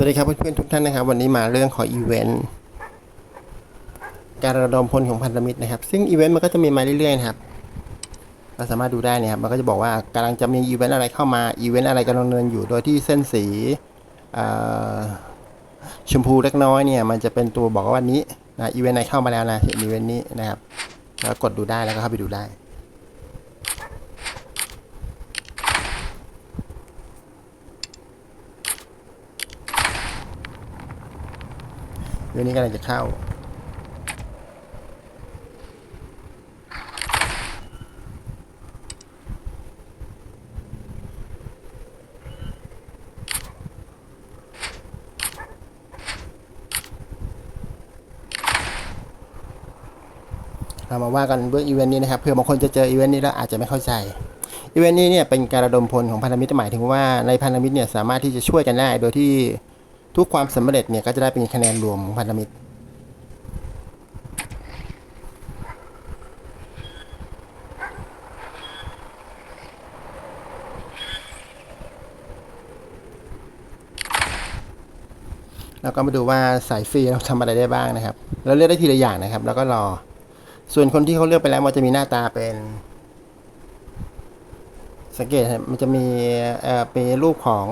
สวัสดีครับเพื่อนๆทุกท่านนะครับ วันนี้มาเรื่องของอีเวนต์การระดมพลของพันธมิตรนะครับ ซึ่งอีเวนต์มันก็จะมีมาเรื่อยๆนะครับเราสามารถดูได้นะครับมันก็จะบอกว่ากำลังจะมีอีเวนต์อะไรเข้ามาอีเวนต์อะไรกำลังดำเนินอยู่โดยที่เส้นสีชมพูเล็กน้อยเนี่ยมันจะเป็นตัวบอกว่าวันนี้นะอีเวนต์ไหนเข้ามาแล้วนะอีเวนต์นี้นะครับแล้วกดดูได้แล้วก็เข้าไปดูได้ เดี๋ยวนี้กำลังจะเข้า เรามาว่ากันเรื่องอีเวนต์นี้นะครับเผื่อบางคนจะเจออีเวนต์นี้แล้วอาจจะไม่เข้าใจอีเวนต์นี้เนี่ยเป็นการระดมพลของพันธมิตรหมายถึงว่าในพันธมิตรเนี่ยสามารถที่จะช่วยกันได้โดยที่ ทุกความสำเร็จเนี่ยก็จะได้เป็นคะแนนรวมของพันธมิตร แล้วก็มาดูว่าสายฟรีเราทำอะไรได้บ้างนะครับ เราเลือกได้ทีละอย่างนะครับ แล้วก็รอ ส่วนคนที่เขาเลือกไปแล้วมันจะมีหน้าตาเป็นสังเกตครับมันจะมีเอ่อเป็นรูปของ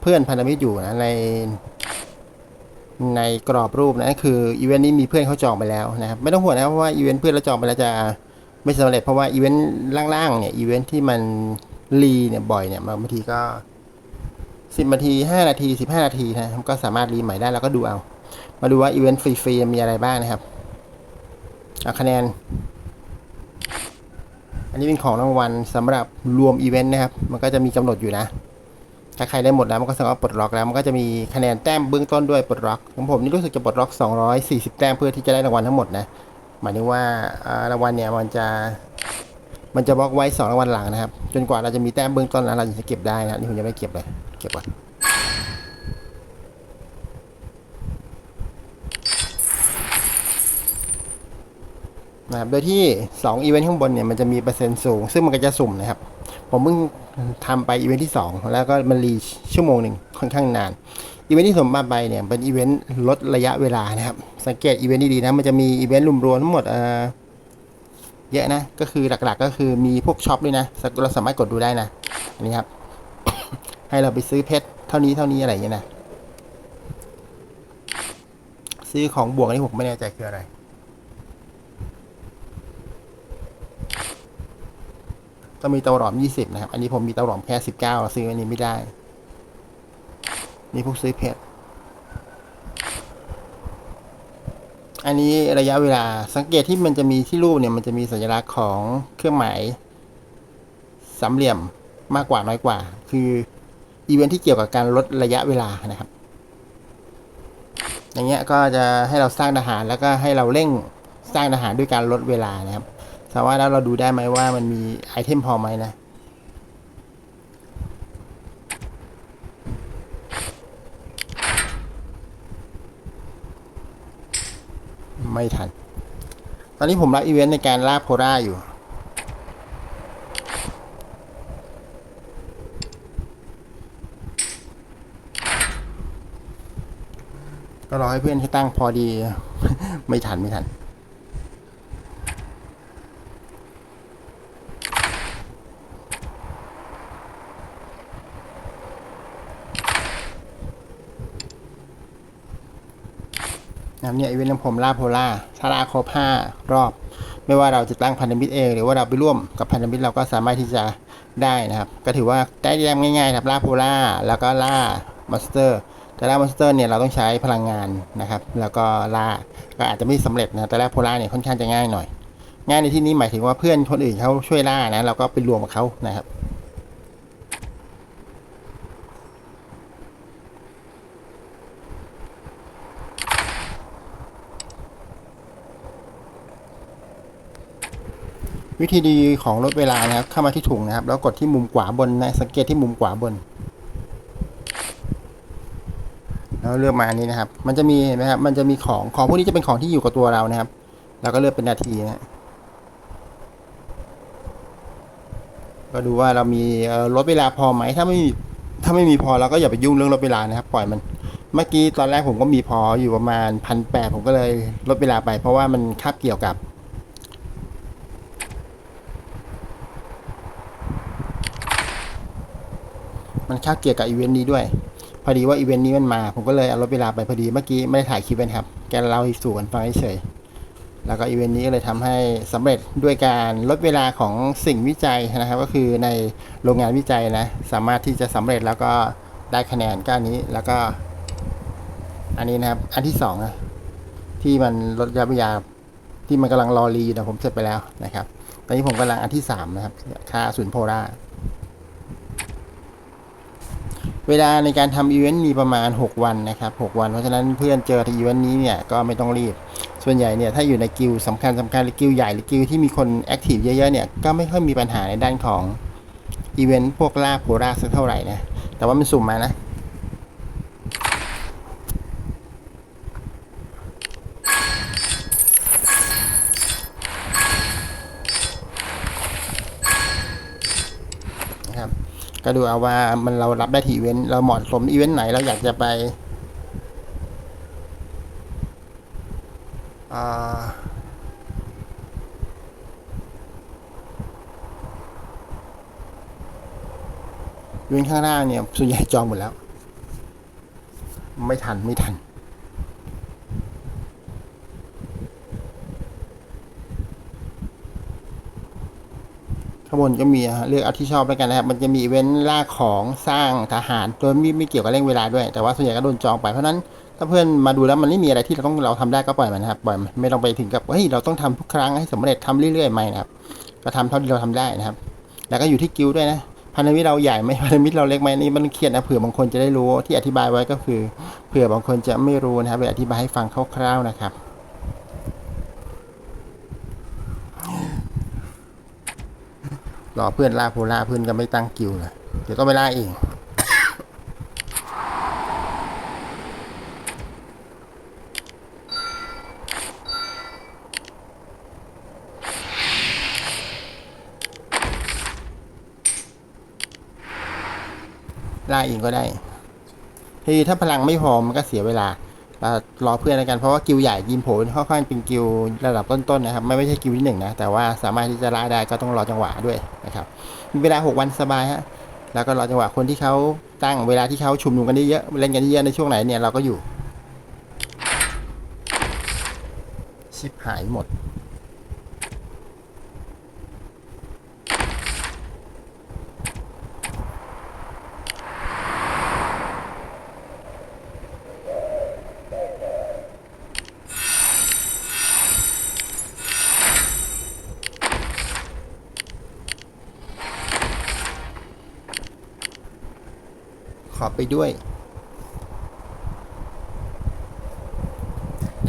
เพื่อนพันธมิตรอยู่นะใน ในกรอบรูปนะคืออีเวนต์นี้มีเพื่อนเขาจองไปแล้วนะครับไม่ต้องห่วงนะเพราะว่าอีเวนต์เพื่อนเราจองไปแล้วจะไม่สำเร็จเพราะว่าอีเวนต์ล่างๆเนี่ยอีเวนต์ที่มันรีเนี่ยบ่อยเนี่ยบางทีก็สิบนาทีห้านาทีสิบห้านาทีนะครับก็สามารถรีใหม่ได้แล้วก็ดูเอา มาดูว่าอีเวนต์ฟรีๆมีอะไรบ้างนะครับเอาคะแนน อันนี้เป็นของรางวัลสำหรับรวมอีเวนต์นะครับ มันก็จะมีกำหนดอยู่นะ ถ้าใครได้หมดแล้วมันก็สามารถปลดล็อกแล้วมันก็จะมีคะแนนแต้มเบื้องต้นด้วยปลดล็อกของผมนี่รู้สึกจะปลดล็อก 240 แต้มเพื่อที่จะได้รางวัลทั้งหมดนะหมายถึงว่ารางวัลเนี่ยมันจะมันจะบล็อกไว้สองรางวัลหลังนะครับ จนกว่าเราจะมีแต้มเบื้องต้นแล้วเราจะเก็บได้นะนี่ผมยังไม่เก็บเลยเก็บก่อนนะครับโดยที่2อีเวนต์ข้างบนเนี่ยมันจะมีเปอร์เซ็นต์สูง ซึ่งมันก็จะสุ่มนะครับ ผมเพิ่งทำไปอีเวนต์ที่ 2 แล้วก็มันรีชั่วโมงหนึ่งค่อนข้างนานอีเวนต์ที่ผมมาไปเนี่ยเป็นอีเวนต์ลดระยะเวลานะครับ สังเกตอีเวนต์ดีๆนะ มันจะมีอีเวนต์รวมๆทั้งหมดเอ่อเยอะนะ ก็คือหลักๆก็คือมีพวกช็อปด้วยนะ เราสามารถกดดูได้นะอันนี้ครับ ให้เราไปซื้อเพชรเท่านี้เท่านี้อะไรอย่างเงี้ยนะ ซื้อของบวกอันนี้ผมไม่แน่ใจคืออะไร ต้องมีเตาหลอม 20 นะครับ อันนี้ผมมีเตาหลอมแค่ 19 ซื้ออันนี้ไม่ได้ นี่พวกซื้อเพชร อันนี้ระยะเวลา สังเกตที่มันจะมีที่รูปเนี่ย มันจะมีสัญลักษณ์ของเครื่องหมายสามเหลี่ยมมากกว่าน้อยกว่า คืออีเวนท์ที่เกี่ยวกับการลดระยะเวลานะครับ อย่างเงี้ยก็จะให้เราสร้างทหารแล้วก็ให้เราเร่งสร้างทหารด้วยการลดเวลานะครับ ถามว่าแล้วเราดูได้ไหมว่ามันมีไอเทมพอไหมนะ ไม่ทัน ตอนนี้ผมรับอีเวนต์ในการล่าโพล่าอยู่ก็รอให้เพื่อนที่ตั้งพอดี ไม่ทันไม่ทัน นะเนี่ยอีเวนต์ของผมล่าโพล่าถ้าล่าครบห้ารอบ ไม่ว่าเราจะตั้งพันธมิตรเอง หรือว่าเราไปร่วมกับพันธมิตรเราก็สามารถที่จะได้นะครับ ก็ถือว่าได้แยมง่ายๆครับล่าโพล่าแล้วก็ล่ามอนสเตอร์แต่ล่ามอนสเตอร์เนี่ยเราต้องใช้พลังงานนะครับ แล้วก็ล่าก็อาจจะไม่สำเร็จนะแต่ล่าโพล่าเนี่ยค่อนข้างจะง่ายหน่อยง่ายในที่นี้หมายถึงว่าเพื่อนคนอื่นเขาช่วยล่านะเราก็ไปรวมกับเขานะครับ วิธีดีของลดเวลานะครับ เข้ามาที่ถุงนะครับ แล้วกดที่มุมขวาบนนะสังเกตที่มุมขวาบน แล้วเลือกมาอันนี้นะครับ มันจะมีเห็นไหมครับ มันจะมีของของพวกนี้จะเป็นของที่อยู่กับตัวเรานะครับ แล้วก็เลือกเป็นนาทีนะก็ดูว่าเรามีลดเวลาพอไหมถ้าไม่ถ้าไม่มีพอเราก็อย่าไปยุ่งเรื่องลดเวลานะครับ ปล่อยมัน เมื่อกี้ตอนแรกผมก็มีพออยู่ประมาณพันแปดผมก็เลยลดเวลาไป เพราะว่ามันคาบเกี่ยวกับ คาเกี่ยวกับอีเวนต์นี้ด้วย พอดีว่าอีเวนต์นี้มันมา ผมก็เลยเอาลดเวลาไปพอดีเมื่อกี้ไม่ได้ถ่ายคลิปนะครับ แกเล่าให้สู่กันฟังเฉยๆแล้วก็อีเวนต์นี้ก็เลยทำให้สำเร็จด้วยการลดเวลาของสิ่งวิจัยนะครับ ก็คือในโรงงานวิจัยนะ สามารถที่จะสำเร็จแล้วก็ได้คะแนนก้านนี้แล้วก็ อันนี้นะครับ อันที่สองนะที่มันลดระยะเวลาที่มันกำลังรอรีอยู่นะผมเสร็จไปแล้วนะครับ ตอนนี้ผมกำลังอันที่สามนะครับ ค่าศูนย์โพล่า เวลาในการทำอีเวนต์มีประมาณ 6 วันนะครับ6วัน เพราะฉะนั้นเพื่อนเจอที่อีเวนต์นี้เนี่ยก็ไม่ต้องรีบ ส่วนใหญ่เนี่ยถ้าอยู่ในกิลสำคัญสำคัญหรือกิลใหญ่หรือกิลที่มีคนแอคทีฟเยอะๆเนี่ยก็ไม่ค่อยมีปัญหาในด้านของอีเวนต์พวกล่าโพล่าสักเท่าไหร่นะแต่ว่ามันสุ่มมานะ นะครับ ก็ดูเอาว่ามันเรารับได้ที่อีเวนต์เราเหมาะสมอีเวนต์ไหนเราอยากจะไปอ่าอีเวนต์ข้างล่างเนี่ยส่วนใหญ่จองหมดแล้ว ไม่ทันไม่ทัน ข้างบนก็มีเลือกเอาที่ชอบแล้วกันนะครับ มันจะมีเว้นล่าของสร้างทหารโดยไม่ไม่เกี่ยวกับเร่งเวลาด้วย แต่ว่าส่วนใหญ่ก็โดนจองไป เพราะนั้นถ้าเพื่อนมาดูแล้วมันไม่มีอะไรที่เราต้องเราทำได้ก็ปล่อยมันนะครับ ปล่อยมันไม่ต้องไปถึงกับเฮ้ยเราต้องทำทุกครั้งให้สำเร็จทำเรื่อยๆไม่นะครับ ก็ทำเท่าที่เราทำได้นะครับ แล้วก็อยู่ที่กิลด์ด้วยนะพันธมิตรเราใหญ่ไหมพันธมิตรเราเล็กไหมนี่มันเครียดนะเผื่อบางคนจะได้รู้ที่อธิบายไว้ก็คือ เผื่อบางคนจะไม่รู้นะครับเลยอธิบายให้ฟังคร่าวๆนะครับ รอเพื่อนล่าโพล่าเพื่อนก็ไม่ตั้งกิวเลยเดี๋ยวต้องไปล่าเองล่าเองก็ได้ทีถ้าพลังไม่พอมันก็เสียเวลา รอเพื่อนแล้วกันเพราะว่ากิวใหญ่ยิมโผล่ค่อนข้างเป็นกิวระดับต้นๆนะครับ ไม่ไม่ใช่กิวที่หนึ่งนะ แต่ว่าสามารถที่จะล่าได้ก็ต้องรอจังหวะด้วยนะครับมีเวลา 6 วันสบายฮะแล้วก็รอจังหวะคนที่เขาตั้งเวลาที่เขาชุมนุมกันเยอะเล่นกันเยอะในช่วงไหนเนี่ยเราก็อยู่ ชิบหายหมด ไปด้วย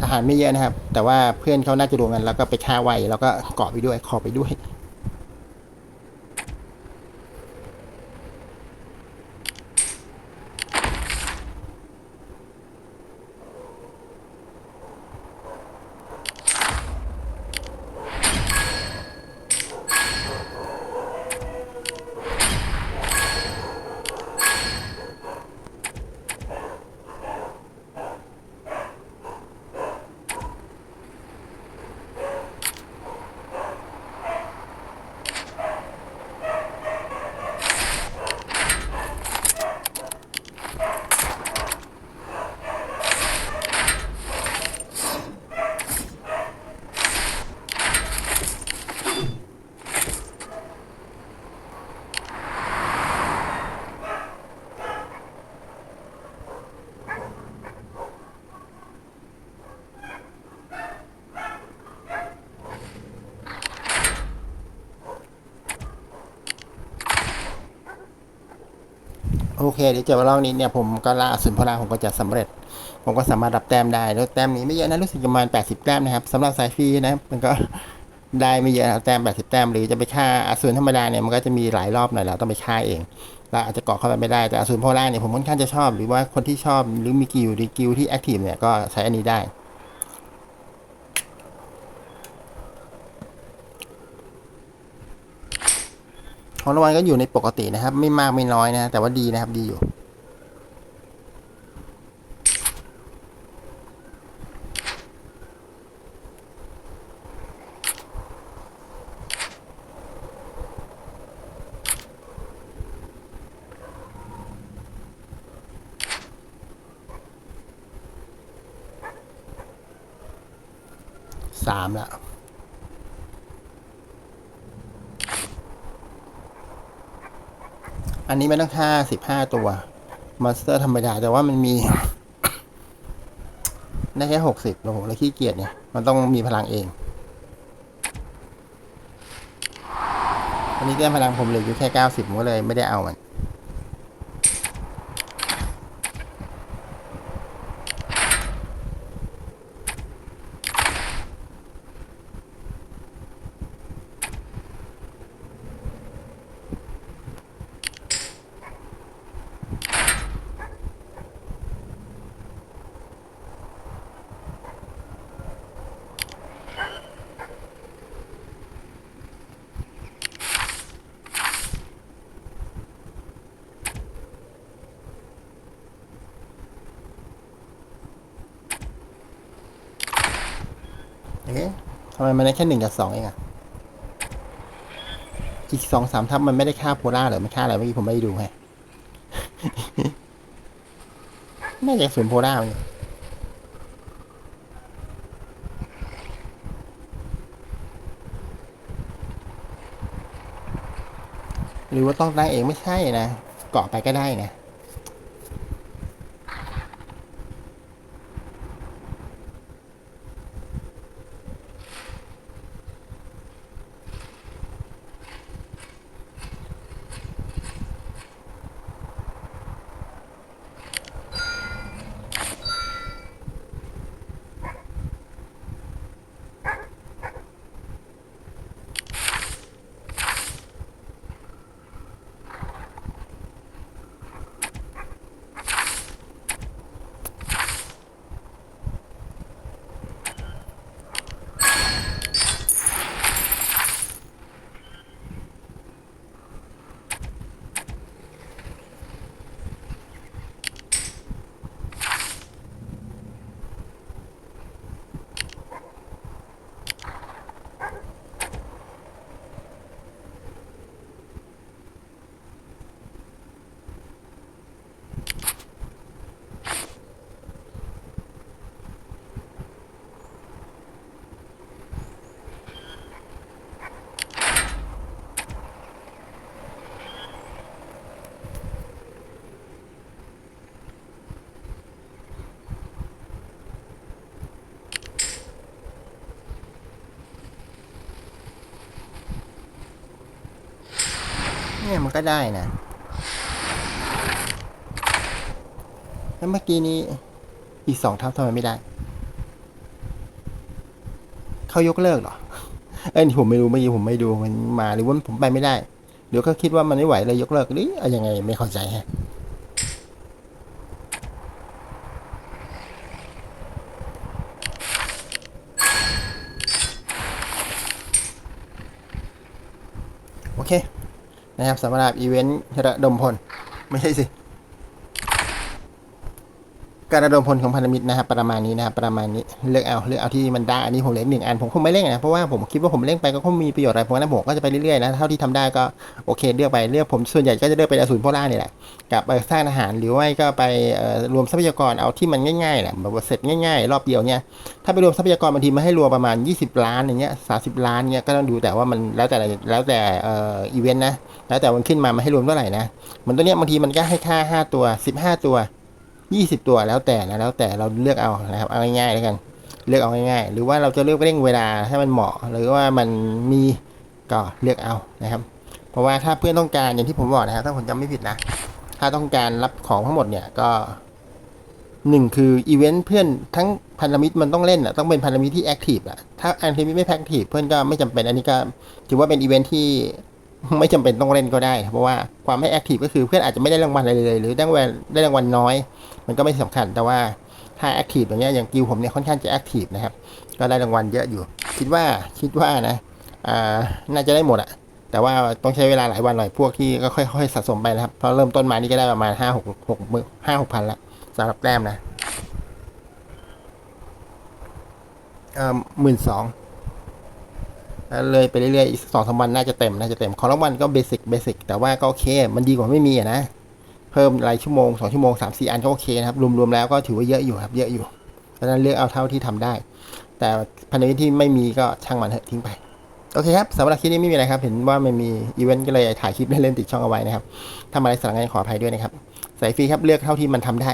ทหารไม่เยอะนะครับ แต่ว่าเพื่อนเขาน่าจะรวมกันแล้วก็ไปฆ่าไว้แล้วก็เกาะไปด้วย คอไปด้วย โอเคเดี๋ยวเจอรอบนี้เนี่ยผมก็ล่าสุนพลาผมก็จะสำเร็จ ผมก็สามารถรับแต้มได้แล้วแต้มนี้ไม่เยอะนะรู้สึกประมาณ 80 แต้มนะครับสำหรับสายฟรีนะมันก็ได้ไม่เยอะนะแต้ม 80 แต้มหรือจะไปฆ่าอสูรธรรมดาเนี่ยมันก็จะมีหลายรอบหน่อยเราต้องไปฆ่าเองเราอาจจะเกาะเข้าไปไม่ได้แต่อสูรโพล่าเนี่ยผมค่อนข้างจะชอบ หรือว่าคนที่ชอบหรือมีกิลด์หรือกิลที่แอคทีฟเนี่ยก็ใช้อันนี้ได้ ของรางวัลก็อยู่ในปกตินะครับ ไม่มากไม่น้อยนะ แต่ว่าดีนะครับดีอยู่ สามแล้ว อันนี้ไม่ต้องค่าสิบห้าตัวมอนสเตอร์ธรรมดา แต่ว่ามันมีได้แค่หกสิบโอ้โหแล้วขี้เกียจเนี่ย มันต้องมีพลังเอง อันนี้แต้มพลังผมเหลืออยู่แค่เก้าสิบผมก็เลยไม่ได้เอามัน เอ๊ะทำไมมันได้แค่หนึ่งกับสองเองอะอีกสองสามทับมันไม่ได้ค่าโพล่าเหรอไมันค่าอะไรเมื่อกี้ผมไม่ได้ดูไงน่าจะศูนย์โพล่ามันหรือว่าต้องตั้งเองไม่ใช่นะเกาะไปก็ได้นะ มันก็ได้นะแล้วเมื่อกี้นี้อีกสองทับทำไมไม่ได้ เขายกเลิกเหรอ เอ้ยผมไม่รู้เมื่อกี้ผมไม่ดูมันมาหรือว่าผมไปไม่ได้เดี๋ยวเขาคิดว่ามันไม่ไหวเลยยกเลิกหรือเอายังไงไม่เข้าใจฮะโอเค นะครับสำหรับอีเวนต์ระดมพล ไม่ใช่สิ การระดมพลของพันธมิตรนะครับประมาณนี้นะครับประมาณนี้เลือกเอาเลือกเอาที่มันได้อันนี้ผมเล่นหนึ่งอันผมคงไม่เล่นนะเพราะว่าผมคิดว่าผมเล่นไปก็คงมีประโยชน์อะไรผมนั้นผมก็จะไปเรื่อยๆนะเท่าที่ทำได้ก็โอเคเลือกไปเลือกผมส่วนใหญ่ก็จะเลือกเป็นอสูรโพล่านี่แหละกับไปสร้างอาหารหรือว่าก็ไปเอ่อรวมทรัพยากรเอาที่มันง่ายๆแหละแบบเสร็จง่ายๆ รอบเดียวเนี่ยถ้าไปรวมทรัพยากรบางทีมันให้รวมประมาณ 20 ล้านอย่างเงี้ย30ล้านเงี้ยก็ต้องดูแต่ว่ามันแล้วแต่แล้วแต่เอ่ออีเวนต์นะแล้วแต่มันขึ้นมามันให้รวมเท่าไหร่นะเหมือนตัวเนี้ยบางทีมันก็ให้ค่า 5 ตัว 15 ตัว ยี่สิบตัวแล้วแต่นะแล้วแต่เราเลือกเอานะครับเอาง่ายๆแล้วกัน เลือกเอาง่ายๆหรือว่าเราจะเลือกเร่งเวลาให้มันเหมาะ หรือว่ามันมีก็เลือกเอานะครับ เพราะว่าถ้าเพื่อนต้องการอย่างที่ผมบอกนะครับถ้าผมจำไม่ผิดนะ ถ้าต้องการรับของทั้งหมดเนี่ยก็หนึ่งคืออีเวนต์เพื่อนทั้งพันธมิตรมันต้องเล่นอะต้องเป็นพันธมิตรที่แอคทีฟอะถ้าพันธมิตรไม่แอคทีฟเพื่อนก็ไม่จำเป็นอันนี้ก็ถือว่าเป็นอีเวนต์ที่ ไม่จำเป็นต้องเล่นก็ได้ เพราะว่าความไม่แอคทีฟก็คือเพื่อนอาจจะไม่ได้รางวัลอะไรเลย หรือได้รางวัลได้รางวัลน้อย มันก็ไม่สำคัญแต่ว่าถ้าแอคทีฟอย่างเงี้ยอย่างกิวผมเนี่ยค่อนข้างจะแอคทีฟนะครับก็ได้รางวัลเยอะอยู่ คิดว่าคิดว่านะอ่าน่าจะได้หมดอะแต่ว่าต้องใช้เวลาหลายวันหน่อยพวกที่ก็ค่อยๆสะสมไปนะครับเพราะเริ่มต้นมานี่ก็ได้ประมาณห้าหกหกหมื่นห้าหกพันละสำหรับแต้มนะเอ่อหมื่นสอง เลยไปเรื่อยๆอีกสองสามวันน่าจะเต็มน่าจะเต็มของรางวัลก็เบสิกเบสิกแต่ว่าก็โอเค มันดีกว่าไม่มีนะ เพิ่มรายชั่วโมงสองชั่วโมงสามสี่อันก็โอเคนะครับรวมๆแล้วก็ถือว่าเยอะอยู่ครับเยอะอยู่เพราะนั้นเลือกเอาเท่าที่ทำได้ แต่พันธมิตรที่ไม่มีก็ช่างมันเถอะทิ้งไปโอเคครับสำหรับคลิปนี้ไม่มีอะไรครับ เห็นว่ามันมีอีเวนต์ก็เลยถ่ายคลิปเล่นๆติดช่องเอาไว้นะครับถ้ามาอะไรสารงานขออภัยด้วยนะครับสายฟรีครับเลือกเท่าที่มันทำได้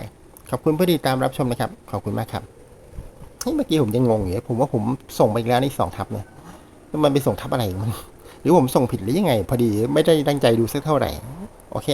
ขอบคุณผู้ติดตามรับชมนะครับ ขอบคุณมากครับเฮ้ยเมื่อกี้ผมยังงงอยู่ผมว่าผมส่งไปอีกแล้วนี่สองทับเนี่ย มันไปส่งทับอะไร หรือผมส่งผิดหรือยังไง พอดีไม่ได้ตั้งใจดูสักเท่าไหร่ โอเค